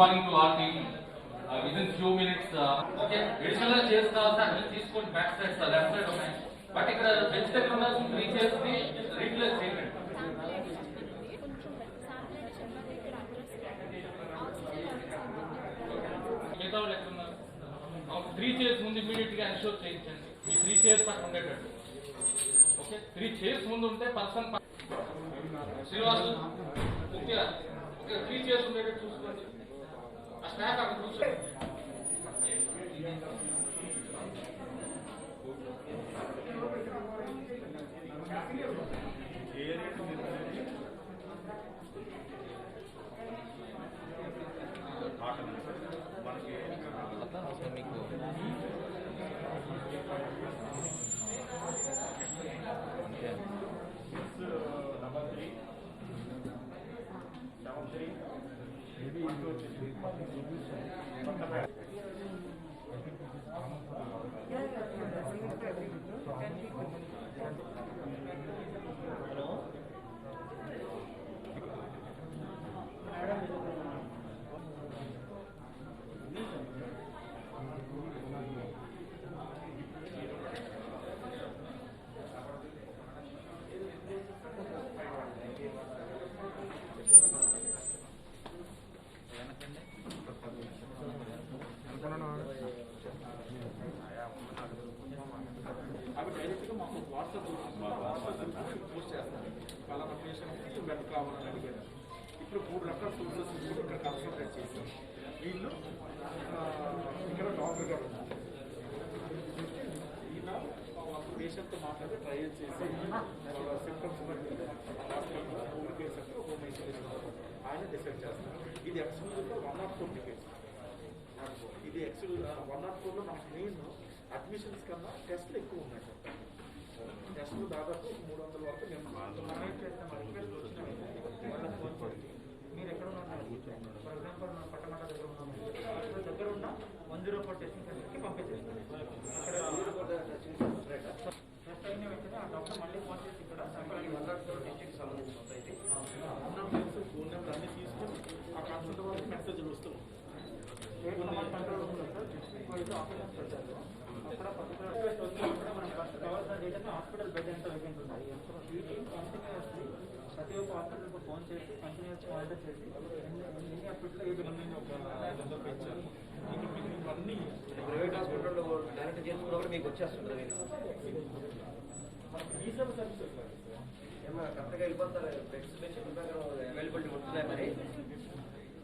Uh, good morning to our team. Uh, within few minutes, uh, okay, additional chairs అన్ని తీసుకోండి back side sir left side ఉన్నాయి but ఇక్కడ bench దగ్గర ఉన్న three చైర్స్ని replace చేయండి. మిగతా ఉన్నారు? త్రీ చైర్స్ ముందు ఇమీడియట్గా ఎన్షోర్ చేయించండి. ఈ త్రీ చైర్స్ పక్కన ఉండేటట్టు. ఓకే త్రీ చైర్స్ ముందు ఉంటే పర్సన్ శ్రీనివాసు ముఖ్య ఓకే త్రీ చైర్స్ ఉండేటట్టు చూసుకోండి. ఆ స్టాఫ్ అక్కడ కూర్చోండి Thank you. పేషెంట్తో మాట్లాడి ట్రయల్ చేసి వాళ్ళ సిమ్టమ్స్ బట్టి hospital home care centre home isolation ఆయన డిసైడ్ చేస్తారు. ఇది ఎక్స్క్లూజివ్గా వన్ నాట్ ఫోర్ టికెట్స్ ఇది ఎక్స్క్లూ వన్ నాట్ ఫోర్లో మనకి మెయిన్ అడ్మిషన్స్ కన్నా టెస్ట్లు ఎక్కువ ఉన్నాయి. టెస్ట్లు దాదాపు మూడు వందల వరకు చేసి మీరు ఎక్కడ ఉన్నారు? ఫర్ ఎగ్జాంపుల్ మనం పట్టణాల దగ్గర ఉన్నాము దగ్గర ఉన్న జీరో ఫోర్ టెస్టింగ్ సెంటర్కి పంపించేస్తాం టెస్ట్ అయిన వెంటనే ఆ డాక్టర్ మళ్ళీ ఫోన్ చేసి ఇక్కడ sample one nought four district సంబంధించి అయితే ఉన్న మెయిల్స్ ఫోన్ నెంబర్ అన్ని తీసుకొని ఆ కన్సల్ట్ వాళ్ళకి మెసేజ్లు వస్తున్నాయి మన కంట్రోల్ రూమ్లో సార్ డిస్ట్రిక్ట్ వైజ్ ఆపరేషన్స్ పెట్టారు అక్కడ పర్టికులర్ రిక్వెస్ట్ వచ్చినప్పుడు మనం ఫస్ట్ కావాల్సిన డేటాని హాస్పిటల్ బెడ్ ఎంత వేకెంట్ ఉన్నాయి ఈ కంటిన్యూస్లీ ప్రతి ఒక్క హాస్పిటల్కి ఫోన్ చేసి కంటిన్యూస్ మానిటర్ చేసి ఎన్ని ఏ పెంచారు ప్రైవేట్ హాస్పిటల్లో డైరెక్ట్ చేసుకున్నా కూడా మీకు వచ్చేస్తుంటుంది ఈ సేవ సర్వీసెస్ సార్ కరెక్ట్గా వెళ్ళిపోతారు బెడ్స్ అవైలబిలిటీ ఉంటుందా మరి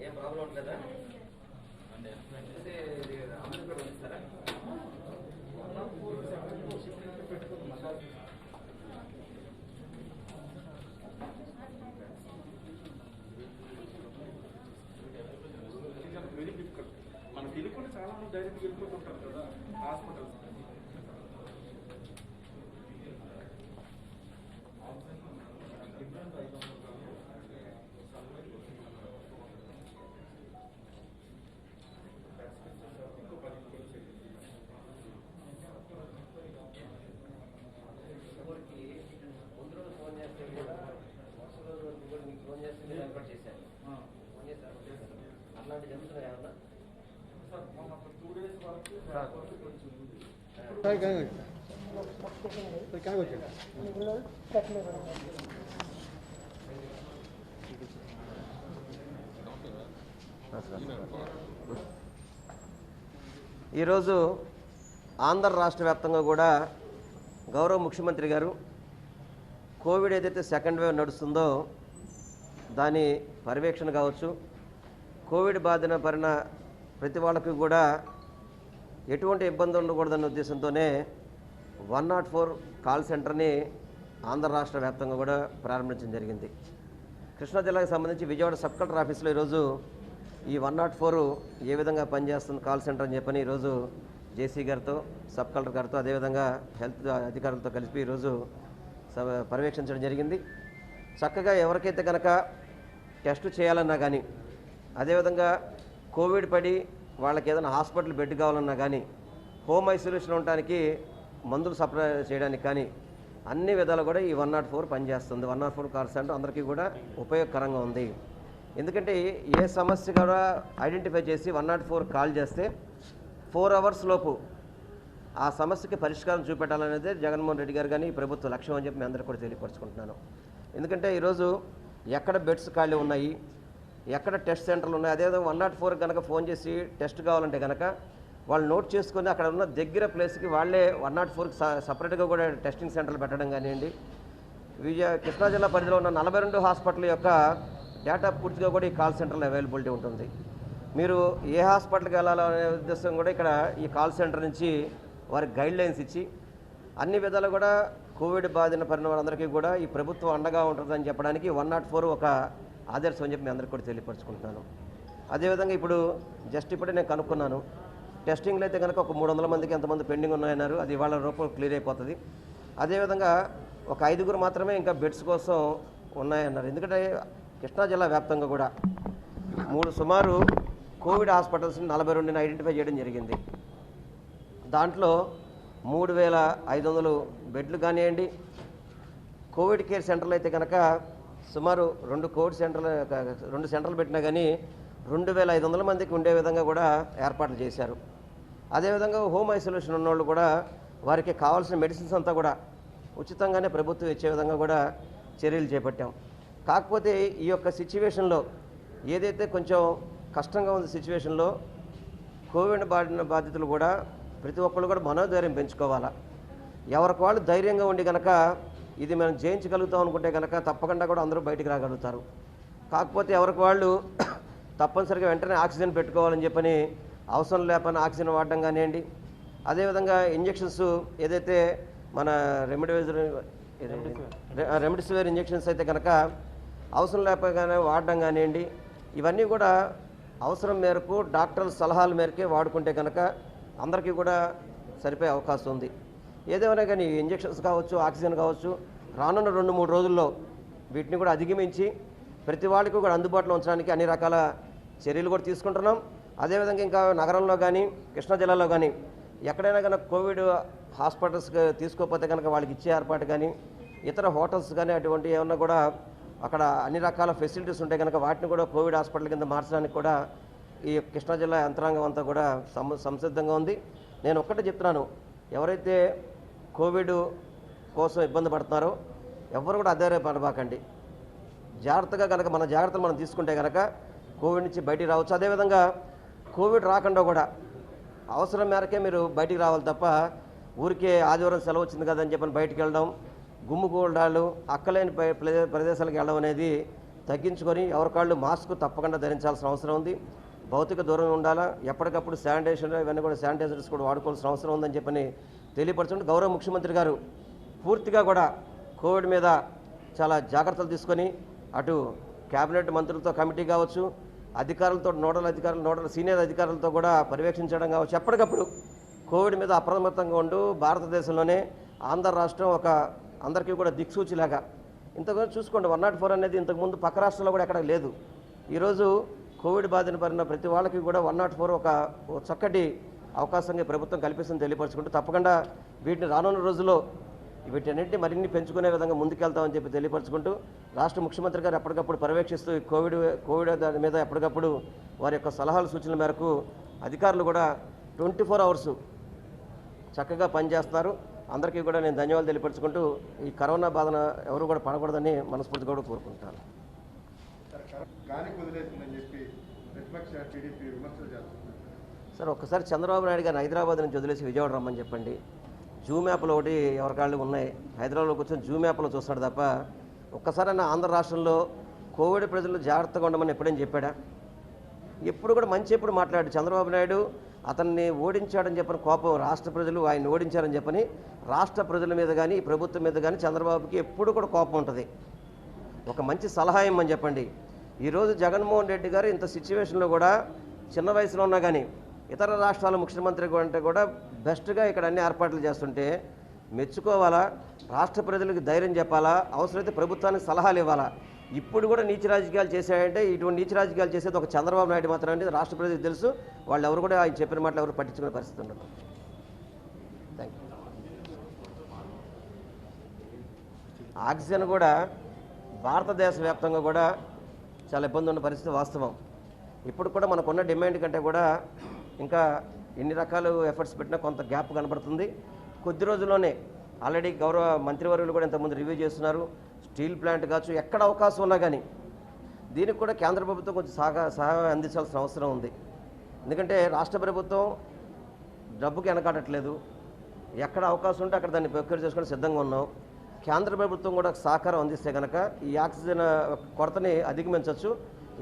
ఏం ప్రాబ్లం ఉంటుందా అంటే ఇది ఆంధ్రప్రదేశ్ ఇస్తారా వెరీ డిఫికల్ట్ మనకి వెళ్ళిపోతే చాలా మంది డైరెక్ట్ వెళ్ళిపోతుంటారు కదా హాస్పిటల్స్ ఊరికి ముందు రోజు ఫోన్ చేస్తే కూడా మరుసటి రోజు వరకు కూడా మీకు ఫోన్ చేస్తే మీరు ఏర్పాటు చేశారు ఫోన్ చేశారు అట్లాంటి జరుగుతున్నాయి ఏమన్నా సార్ మొన్న టూ డేస్ వరకు వరకు కొంచెం ఉంది. ఈరోజు ఆంధ్ర రాష్ట్ర వ్యాప్తంగా కూడా గౌరవ ముఖ్యమంత్రి గారు కోవిడ్ ఏదైతే సెకండ్ వేవ్ నడుస్తుందో దాని పర్యవేక్షణ కావచ్చు కోవిడ్ బాధిన పడిన ప్రతి వాళ్ళకి కూడా ఎటువంటి ఇబ్బంది ఉండకూడదన్న ఉద్దేశంతోనే వన్ నాట్ ఫోర్ కాల్ సెంటర్ని ఆంధ్ర రాష్ట్ర వ్యాప్తంగా కూడా ప్రారంభించడం జరిగింది. కృష్ణా జిల్లాకు సంబంధించి విజయవాడ సబ్ కలెక్టర్ ఆఫీస్లో ఈరోజు ఈ వన్ నాట్ ఫోర్ ఏ విధంగా పనిచేస్తుంది కాల్ సెంటర్ అని చెప్పని ఈరోజు జేసీ గారితో సబ్ కలెక్టర్ గారితో అదేవిధంగా హెల్త్ అధికారులతో కలిపి ఈరోజు స- పర్యవేక్షించడం జరిగింది. చక్కగా ఎవరికైతే కనుక టెస్ట్ చేయాలన్నా కానీ అదేవిధంగా కోవిడ్ పడి వాళ్ళకి ఏదైనా హాస్పిటల్ బెడ్ కావాలన్నా కానీ హోమ్ ఐసోలేషన్ ఉండటానికి మందులు సప్లై చేయడానికి కానీ అన్ని విధాలు కూడా ఈ వన్ నాట్ ఫోర్ పనిచేస్తుంది. One nought four call centre అందరికీ కూడా ఉపయోగకరంగా ఉంది. ఎందుకంటే ఏ సమస్య కూడా ఐడెంటిఫై చేసి వన్ నాట్ ఫోర్ కాల్ చేస్తే ఫోర్ అవర్స్ లోపు ఆ సమస్యకి పరిష్కారం చూపెట్టాలనేది జగన్మోహన్ రెడ్డి గారు కానీ ప్రభుత్వ లక్ష్యం అని చెప్పి మీ అందరికీ కూడా తెలియపరుచుకుంటున్నాను. ఎందుకంటే ఈరోజు ఎక్కడ బెడ్స్ ఖాళీ ఉన్నాయి? ఎక్కడ టెస్ట్ సెంటర్లు ఉన్నాయి? అదేవిధంగా వన్ నాట్ ఫోర్ కనుక ఫోన్ చేసి టెస్ట్ కావాలంటే కనుక వాళ్ళు నోట్ చేసుకొని అక్కడ ఉన్న దగ్గర ప్లేస్కి వాళ్ళే వన్ నాట్ ఫోర్కి సపరేట్గా కూడా టెస్టింగ్ సెంటర్లు పెట్టడం కానివ్వండి. విజయ కృష్ణా జిల్లా పరిధిలో ఉన్న నలభై రెండు హాస్పిటల్ యొక్క డేటా పూర్తిగా కూడా ఈ కాల్ సెంటర్లో అవైలబిలిటీ ఉంటుంది. మీరు ఏ హాస్పిటల్కి వెళ్ళాలనే ఉద్దేశం కూడా ఇక్కడ ఈ కాల్ సెంటర్ నుంచి వారికి గైడ్ లైన్స్ ఇచ్చి అన్ని విధాలు కూడా కోవిడ్ బాధిన పడిన వారందరికీ కూడా ఈ ప్రభుత్వం అండగా ఉంటుందని చెప్పడానికి వన్ నాట్ ఫోర్ ఒక ఆదర్శం అని చెప్పి మీ అందరికీ కూడా తెలియపరుచుకుంటున్నాను. అదేవిధంగా ఇప్పుడు జస్ట్ ఇప్పుడే నేను కనుక్కున్నాను. టెస్టింగ్లో అయితే కనుక ఒక మూడు వందల మందికి ఎంతమంది పెండింగ్ ఉన్నాయన్నారు. అది ఇవాళ రూపంలో క్లియర్ అయిపోతుంది. అదేవిధంగా ఒక ఐదుగురు మాత్రమే ఇంకా బెడ్స్ కోసం ఉన్నాయన్నారు. ఎందుకంటే కృష్ణా జిల్లా వ్యాప్తంగా కూడా మూడు సుమారు కోవిడ్ హాస్పిటల్స్ని నలభై రెండుని ఐడెంటిఫై చేయడం జరిగింది. దాంట్లో మూడు వేల ఐదు వందలు బెడ్లు కానివ్వండి కోవిడ్ కేర్ సెంటర్లు అయితే కనుక సుమారు రెండు కోడ్ సెంటర్లు రెండు సెంటర్లు పెట్టినా కానీ రెండు వేల ఐదు వందల మందికి ఉండే విధంగా కూడా ఏర్పాట్లు చేశారు. అదేవిధంగా హోమ్ ఐసోలేషన్ ఉన్నవాళ్ళు కూడా వారికి కావాల్సిన మెడిసిన్స్ అంతా కూడా ఉచితంగానే ప్రభుత్వం ఇచ్చే విధంగా కూడా చర్యలు చేపట్టాం. కాకపోతే ఈ యొక్క సిచ్యువేషన్లో ఏదైతే కొంచెం కష్టంగా ఉంది సిచ్యువేషన్లో కోవిడ్ బాధిన బాధితులు కూడా ప్రతి ఒక్కళ్ళు కూడా మనోధైర్యం పెంచుకోవాలా. ఎవరికి వాళ్ళు ధైర్యంగా ఉండి కనుక ఇది మనం జయించగలుగుతాం అనుకుంటే కనుక తప్పకుండా కూడా అందరూ బయటికి రాగలుగుతారు. కాకపోతే ఎవరికి వాళ్ళు తప్పనిసరిగా వెంటనే ఆక్సిజన్ పెట్టుకోవాలని చెప్పని అవసరం లేకపోయినా ఆక్సిజన్ వాడడం కానివ్వండి. అదేవిధంగా ఇంజెక్షన్స్ ఏదైతే మన రెమిడివేజర్ రెమిడిసివిర్ ఇంజెక్షన్స్ అయితే కనుక అవసరం లేకపోగానే వాడడం కానివ్వండి. ఇవన్నీ కూడా అవసరం మేరకు డాక్టర్ల సలహాల మేరకే వాడుకుంటే కనుక అందరికీ కూడా సరిపోయే అవకాశం ఉంది. ఏదేమైనా కానీ ఇంజెక్షన్స్ కావచ్చు ఆక్సిజన్ కావచ్చు రానున్న రెండు మూడు రోజుల్లో వీటిని కూడా అధిగమించి ప్రతి వాళ్ళకి కూడా అందుబాటులో ఉంచడానికి అన్ని రకాల చర్యలు కూడా తీసుకుంటున్నాం. అదేవిధంగా ఇంకా నగరంలో కానీ కృష్ణా జిల్లాలో కానీ ఎక్కడైనా కనుక కోవిడ్ హాస్పిటల్స్ తీసుకోకపోతే కనుక వాళ్ళకి ఇచ్చే ఏర్పాటు కానీ ఇతర హోటల్స్ కానీ అటువంటి ఏమన్నా కూడా అక్కడ అన్ని రకాల ఫెసిలిటీస్ ఉంటాయి కనుక వాటిని కూడా కోవిడ్ హాస్పిటల్ కింద మార్చడానికి కూడా ఈ కృష్ణా జిల్లా యంత్రాంగం అంతా కూడా సం సంసిద్ధంగా ఉంది. నేను ఒక్కటే చెప్తున్నాను. ఎవరైతే కోవిడ్ కోసం ఇబ్బంది పడుతున్నారో. ఎవరు కూడా అధైర్యపడబాకండి జాగ్రత్తగా కనుక మన జాగ్రత్తలు మనం తీసుకుంటే కనుక కోవిడ్ నుంచి బయటికి రావచ్చు. అదేవిధంగా కోవిడ్ రాకుండా కూడా అవసరం మేరకే మీరు బయటికి రావాలి తప్ప ఊరికే ఆదివారం సెలవు వచ్చింది కదా అని చెప్పని బయటికి వెళ్ళడం గుమ్ముగూడాలు అక్కలేని ప్రదే- ప్రదేశాలకు వెళ్ళడం అనేది తగ్గించుకొని ఎవరికాళ్ళు మాస్క్ తప్పకుండా ధరించాల్సిన అవసరం ఉంది. భౌతిక దూరం ఉండాలా ఎప్పటికప్పుడు శానిటైజర్ ఇవన్నీ కూడా శానిటైజర్స్ కూడా వాడుకోవాల్సిన అవసరం ఉందని చెప్పని తెలియపరచడం గౌరవ ముఖ్యమంత్రి గారు పూర్తిగా కూడా కోవిడ్ మీద చాలా జాగ్రత్తలు తీసుకొని అటు కేబినెట్ మంత్రులతో కమిటీ కావచ్చు అధికారులతో నోడల్ అధికారులు నోడల్ సీనియర్ అధికారులతో కూడా పర్యవేక్షించడం కావచ్చు. ఎప్పటికప్పుడు కోవిడ్ మీద అప్రమత్తంగా ఉండు భారతదేశంలోనే ఆంధ్ర రాష్ట్రం ఒక అందరికీ కూడా దిక్సూచిలాగా. ఇంతకుముందు చూసుకోండి వన్ నాట్ ఫోర్ అనేది ఇంతకుముందు పక్క రాష్ట్రంలో కూడా ఎక్కడ లేదు. ఈరోజు కోవిడ్ బాధిన పడిన ప్రతి వాళ్ళకి కూడా వన్ నాట్ ఫోర్ ఒక చక్కటి అవకాశంగా ప్రభుత్వం కల్పిస్తుంది తెలియపరచుకుంటూ తప్పకుండా వీటిని రానున్న రోజుల్లో వీటన్నింటినీ మరిన్ని పెంచుకునే విధంగా ముందుకెళ్తామని చెప్పి తెలియపరచుకుంటూ రాష్ట్ర ముఖ్యమంత్రి గారు ఎప్పటికప్పుడు పర్యవేక్షిస్తూ కోవిడ్ కోవిడ్ దాని మీద ఎప్పటికప్పుడు వారి యొక్క సలహాల సూచనల మేరకు అధికారులు కూడా ట్వంటీ ఫోర్ అవర్స్ చక్కగా పనిచేస్తారు. అందరికీ కూడా నేను ధన్యవాదాలు తెలియపరచుకుంటూ ఈ కరోనా బాధన ఎవరు కూడా పడకూడదని మనస్ఫూర్తిగా కూడా కోరుకుంటాను. గాలి చెప్పి ప్రతిపక్ష టీడీపీ విమర్శలు సార్ ఒక్కసారి చంద్రబాబు నాయుడు గారిని హైదరాబాద్ నుంచి వదిలేసి విజయవాడ రమ్మని చెప్పండి. జూమ్ యాప్లు ఒకటి ఎవరికాళ్ళు ఉన్నాయి. హైదరాబాద్లో కూర్చొని జూమ్ యాప్లో చూస్తాడు తప్ప ఒక్కసారైనా ఆంధ్ర రాష్ట్రంలో కోవిడ్ ప్రజలు జాగ్రత్తగా ఉండమని ఎప్పుడైనా చెప్పాడా? ఎప్పుడు కూడా మంచి ఎప్పుడు మాట్లాడు చంద్రబాబు నాయుడు అతన్ని ఓడించాడని చెప్పని కోపం రాష్ట్ర ప్రజలు ఆయన ఓడించారని చెప్పని రాష్ట్ర ప్రజల మీద కానీ ఈ ప్రభుత్వం మీద కానీ చంద్రబాబుకి ఎప్పుడు కూడా కోపం ఉంటుంది. ఒక మంచి సలహా ఇమ్మని చెప్పండి. ఈరోజు జగన్మోహన్ రెడ్డి గారు ఇంత సిచ్యువేషన్లో కూడా చిన్న వయసులో ఉన్నా కానీ ఇతర రాష్ట్రాల ముఖ్యమంత్రి అంటే కూడా బెస్ట్గా ఇక్కడ అన్ని ఏర్పాట్లు చేస్తుంటే మెచ్చుకోవాలా? రాష్ట్ర ప్రజలకు ధైర్యం చెప్పాలా? అవసరమైతే ప్రభుత్వానికి సలహాలు ఇవ్వాలా? ఇప్పుడు కూడా నీచ రాజకీయాలు చేశాయంటే ఇటువంటి నీచ రాజకీయాలు చేసేది ఒక చంద్రబాబు నాయుడు మాత్రం అంటే రాష్ట్ర ప్రజలకు తెలుసు. వాళ్ళు ఎవరు కూడా ఆయన చెప్పిన మాటలు ఎవరు పట్టించుకునే పరిస్థితి ఉండదు. థ్యాంక్ యూ ఆక్సిజన్ కూడా భారతదేశ వ్యాప్తంగా కూడా చాలా ఇబ్బంది ఉన్న పరిస్థితి వాస్తవం. ఇప్పుడు కూడా మనకున్న డిమాండ్ కంటే కూడా ఇంకా ఎన్ని రకాలు ఎఫర్ట్స్ పెట్టినా కొంత గ్యాప్ కనబడుతుంది. కొద్ది రోజుల్లోనే ఆల్రెడీ గౌరవ మంత్రివర్యులు కూడా ఇంతకుముందు రివ్యూ చేస్తున్నారు. స్టీల్ ప్లాంట్ కావచ్చు ఎక్కడ అవకాశం ఉన్నా కానీ దీనికి కూడా కేంద్ర ప్రభుత్వం కొంచెం సహా సహాయం అందించాల్సిన అవసరం ఉంది. ఎందుకంటే రాష్ట్ర ప్రభుత్వం డబ్బుకి వెనకాడట్లేదు. ఎక్కడ అవకాశం ఉంటే అక్కడ దాన్ని ప్రొక్యూర్ చేసుకొని సిద్ధంగా ఉన్నాం. కేంద్ర ప్రభుత్వం కూడా సహకారం అందిస్తే కనుక ఈ ఆక్సిజన్ కొరతని అధిగమించవచ్చు.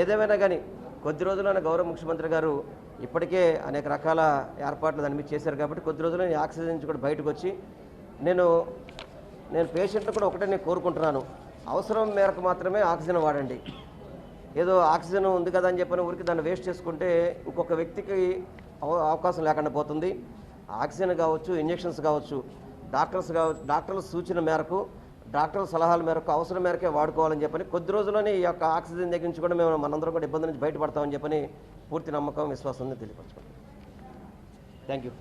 ఏదేమైనా కానీ కొద్ది రోజుల్లోనే గౌరవ ముఖ్యమంత్రి గారు ఇప్పటికే అనేక రకాల ఏర్పాట్లు దాని మీద చేశారు కాబట్టి కొద్ది రోజుల్లో ఆక్సిజన్ నుంచి కూడా బయటకు వచ్చి నేను నేను పేషెంట్లు కూడా ఒకటే నేను కోరుకుంటున్నాను. అవసరం మేరకు మాత్రమే ఆక్సిజన్ వాడండి. ఏదో ఆక్సిజన్ ఉంది కదా అని చెప్పిన ఊరికి దాన్ని వేస్ట్ చేసుకుంటే ఇంకొక వ్యక్తికి అవ- అవకాశం లేకుండా పోతుంది. ఆక్సిజన్ కావచ్చు ఇంజెక్షన్స్ కావచ్చు డాక్టర్స్ కావచ్చు డాక్టర్ల సూచన మేరకు డాక్టర్ల సలహాల మేరకు అవసరం మేరకే వాడుకోవాలని చెప్పని కొద్ది రోజుల్లోనే ఈ యొక్క ఆక్సిజన్ దగ్గర నుంచి కూడా మేము మనందరం కూడా ఇబ్బంది నుంచి బయటపడతామని చెప్పని పూర్తి నమ్మకం విశ్వాసం తెలియపరచుకోండి థ్యాంక్ యూ